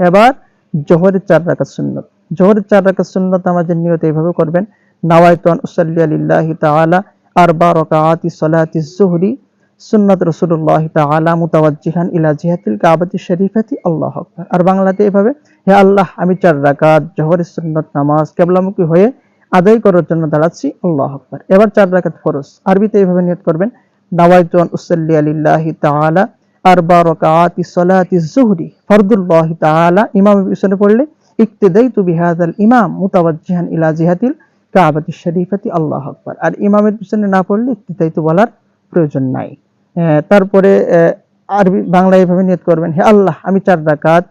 এবার জোহরের চার রাকাত সুন্নত। জোহরের চার রাকাত সুন্নত আমাদের নিয়ত এইভাবে করবেন, নাওয়াইতুন উসাল্লি আলিল্লাহি তাআলা আরবা রাকাআতি সালাতি যুহরি সুন্নাত রাসূলুল্লাহ তাআলা মুতাওয়াজ্জিহান ইলা জিহাতিল কাবাতি শরীফাতি, আল্লাহু আকবার। আর বাংলাতে এভাবে, হে আল্লাহ, আমি চার রাকাত জোহরের সুন্নত নামাজ কিবলামুখী হয়ে আদায় করার জন্য দাঁড়াচ্ছি, আল্লাহু আকবার। এবার চার রাকাত ফরজ। আরবিতে এইভাবে নিয়ত করবেন, নাওয়াইতুন উসাল্লি আলিল্লাহি তাআলা আরবা রাকাআতি সালাতি যুহরি ফরদুল্লাহ তাআলা ইমামের পিছনে পড়লে, ইক্তেদাইতু বিহাদাল ইমাম, মুতাওয়াজ্জিহান ইলা জিহাতিল কাবাতি শরীফাতি, আল্লাহ আকবার। আর ইমামের পিছনে না পড়লে ইক্তেদাইতু বলার প্রয়োজন নাই। তারপরে আরবি, বাংলায় এভাবে নিয়ত করবেন, হে আল্লাহ, আমি চার রাকাত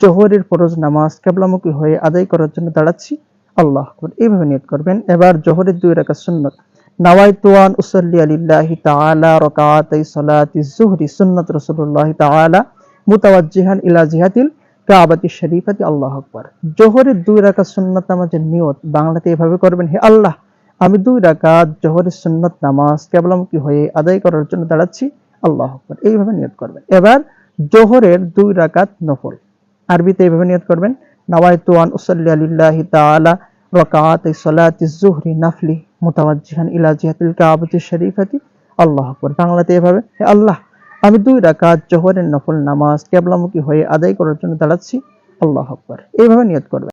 জোহরের ফরজ নামাজ কেবলামুখী হয়ে আদায় করার জন্য দাঁড়াচ্ছি, আল্লাহ আকবার। এইভাবে নিয়ত করবেন। এবার জোহরের দুই রাকাত সুন্নত। নাওয়াইতুয়ান উসাল্লি আলিল্লাহি তাআলা রাকাতাই সালাতি যুহরি সুন্নাত রাসূলুল্লাহ তাআলা মুতাওয়াজ্জিহান ইলা জিহাতিল কাবাতি শরীফাতি। আল্লাহ আকবার। জোহরের দুই রাকাত সুন্নাত নামাজের নিয়ত বাংলাতে এভাবে করবেন, হে আল্লাহ, আমি দুই রাকাত জোহরের সুন্নত নামাজ কেবলামুখী হয়ে আদায় করার জন্য দাঁড়াচ্ছি। আল্লাহ আকবার। এইভাবে নিয়ত করবেন। এবার জোহরের দুই রাকাত নফল। আরবিতে এইভাবে নিয়ত করবেন নাওয়াইতু আন উসাল্লি আলিল্লাহি তাআলা রাকাতাই সলাতি জুহরি নাফলি মুতাওয়াজ্জিহান ইলা জিহাতিল কাবাতি শরীফাতি। আল্লাহ আকবার। বাংলাতে এভাবে, হে আল্লাহ, আমি দুই রাকাত জোহরের নফল নামাজ কেবলামুখী হয়ে আদায় করার জন্য দাঁড়াচ্ছি। আল্লাহ আকবার। এইভাবে নিয়ত করবেন।